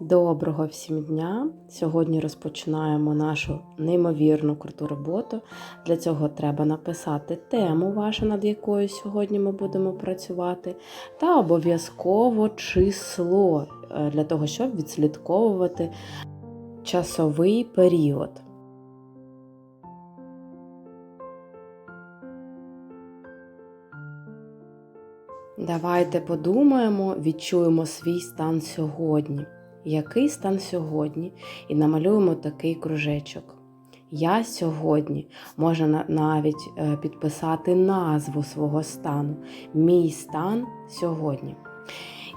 Доброго всім дня! Сьогодні розпочинаємо нашу неймовірну круту роботу. Для цього треба написати тему вашу, над якою сьогодні ми будемо працювати, та обов'язково число е, для того, щоб відслідковувати часовий період. Давайте подумаємо, відчуємо свій стан сьогодні. Який стан сьогодні? І намалюємо такий кружечок. Я сьогодні можна навіть е, підписати назву свого стану. Мій стан сьогодні.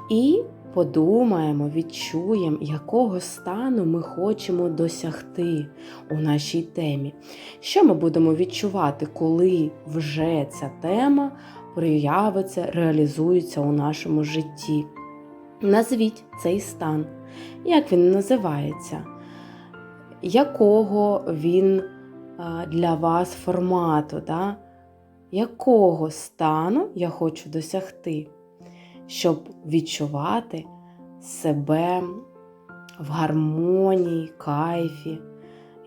І подумаємо, відчуємо, якого стану ми хочемо досягти у нашій темі. Що ми будемо відчувати, коли вже ця тема проявиться, реалізується у нашому житті. Назвіть цей стан. Як він називається? Якого він для вас формату? Да? Якого стану я хочу досягти, щоб відчувати себе в гармонії, кайфі?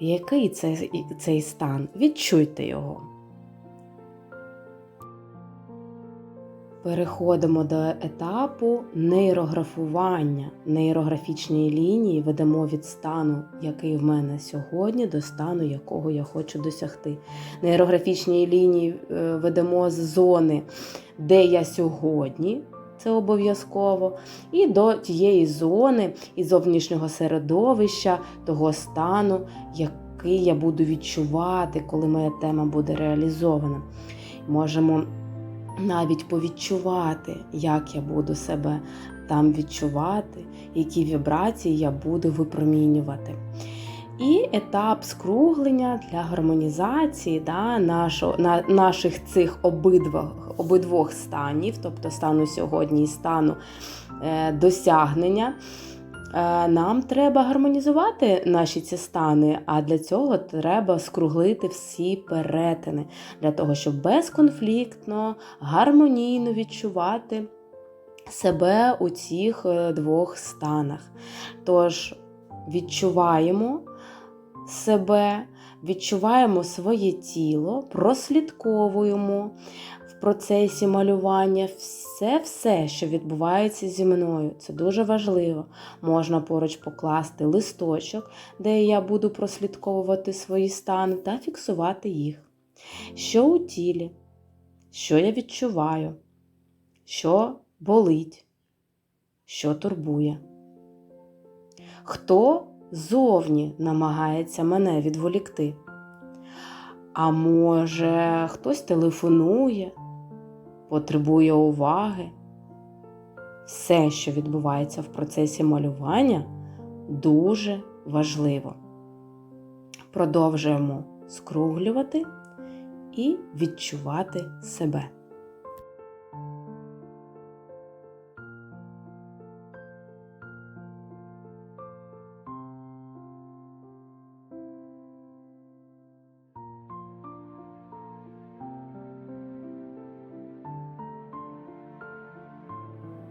Який це цей стан? Відчуйте його. Переходимо до етапу нейрографування. Нейрографічні лінії ведемо від стану, який в мене сьогодні, до стану, якого я хочу досягти. Нейрографічні лінії е, ведемо з зони, де я сьогодні, це обов'язково, і до тієї зони і зовнішнього середовища, того стану, який я буду відчувати, коли моя тема буде реалізована. Можемо навіть повідчувати, як я буду себе там відчувати, які вібрації я буду випромінювати. І етап скруглення для гармонізації да, нашо, на, наших цих обидвох, обидвох станів, тобто стану сьогодні і стану е, досягнення. Е, нам треба гармонізувати наші ці стани, а для цього треба скруглити всі перетини, для того, щоб безконфліктно, гармонійно відчувати себе у цих е, двох станах. Тож відчуваємо себе, відчуваємо своє тіло, прослідковуємо процесі малювання, все-все, що відбувається зі мною. Це дуже важливо. Можна поруч покласти листочок, де я буду прослідковувати свої стани та фіксувати їх. Що у тілі, що я відчуваю, що болить, що турбує. Хто зовні намагається мене відволікти? А може, хтось телефонує, потребує уваги. Все, що відбувається в процесі малювання, дуже важливо. Продовжуємо скруглювати і відчувати себе.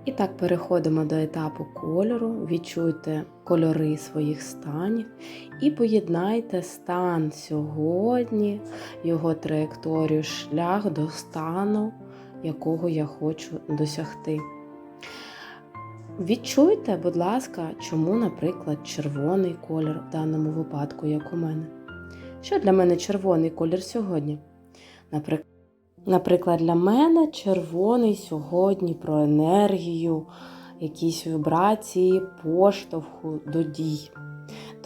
І так переходимо до етапу кольору, відчуйте кольори своїх станів і поєднайте стан сьогодні, його траєкторію, шлях до стану, якого я хочу досягти. Відчуйте, будь ласка, чому, наприклад, червоний колір в даному випадку, як у мене. Що для мене червоний колір сьогодні? Наприклад, Наприклад, для мене червоний сьогодні про енергію, якісь вібрації, поштовху до дій.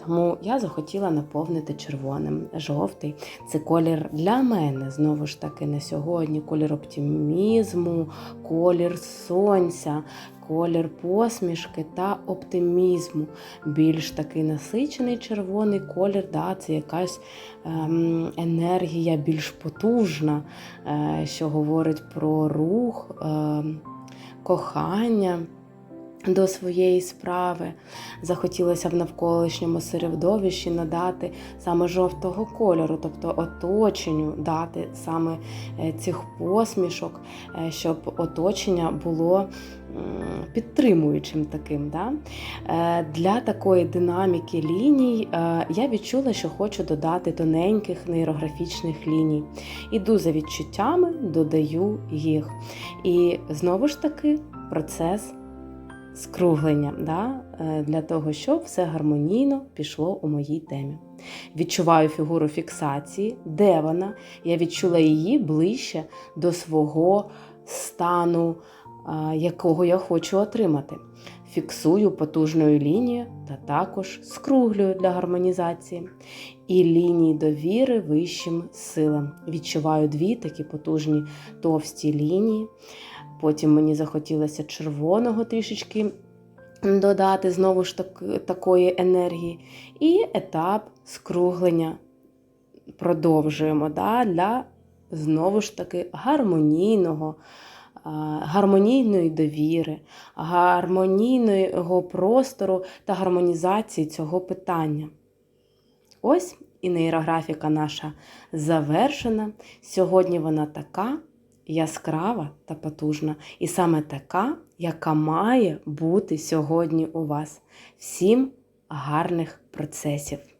Тому я захотіла наповнити червоним. Жовтий це колір для мене, знову ж таки, на сьогодні колір оптимізму, колір сонця, колір посмішки та оптимізму. Більш такий насичений червоний колір, да, це якась ем, енергія більш потужна, е, що говорить про рух, е, кохання. До своєї справи. Захотілося в навколишньому середовищі надати саме жовтого кольору, тобто оточенню дати саме е, цих посмішок, е, щоб оточення було підтримуючим таким. Да? Е, Для такої динаміки ліній я відчула, що хочу додати тоненьких нейрографічних ліній. Іду за відчуттями, додаю їх. І знову ж таки процес скруглення да? е, для того, щоб все гармонійно пішло у моїй темі. Відчуваю фігуру фіксації, де вона. Я відчула її ближче до свого стану, е, якого я хочу отримати. Фіксую потужною лінією та також скруглюю для гармонізації. І лінії довіри вищим силам. Відчуваю дві такі потужні товсті лінії. Потім мені захотілося червоного трішечки додати знову ж так, такої енергії. І етап скруглення продовжуємо да, для знову ж таки гармонійного, гармонійної довіри, гармонійного простору та гармонізації цього питання. Ось і нейрографіка наша завершена. Сьогодні вона така яскрава та потужна, і саме така, яка має бути сьогодні у вас. Всім гарних процесів!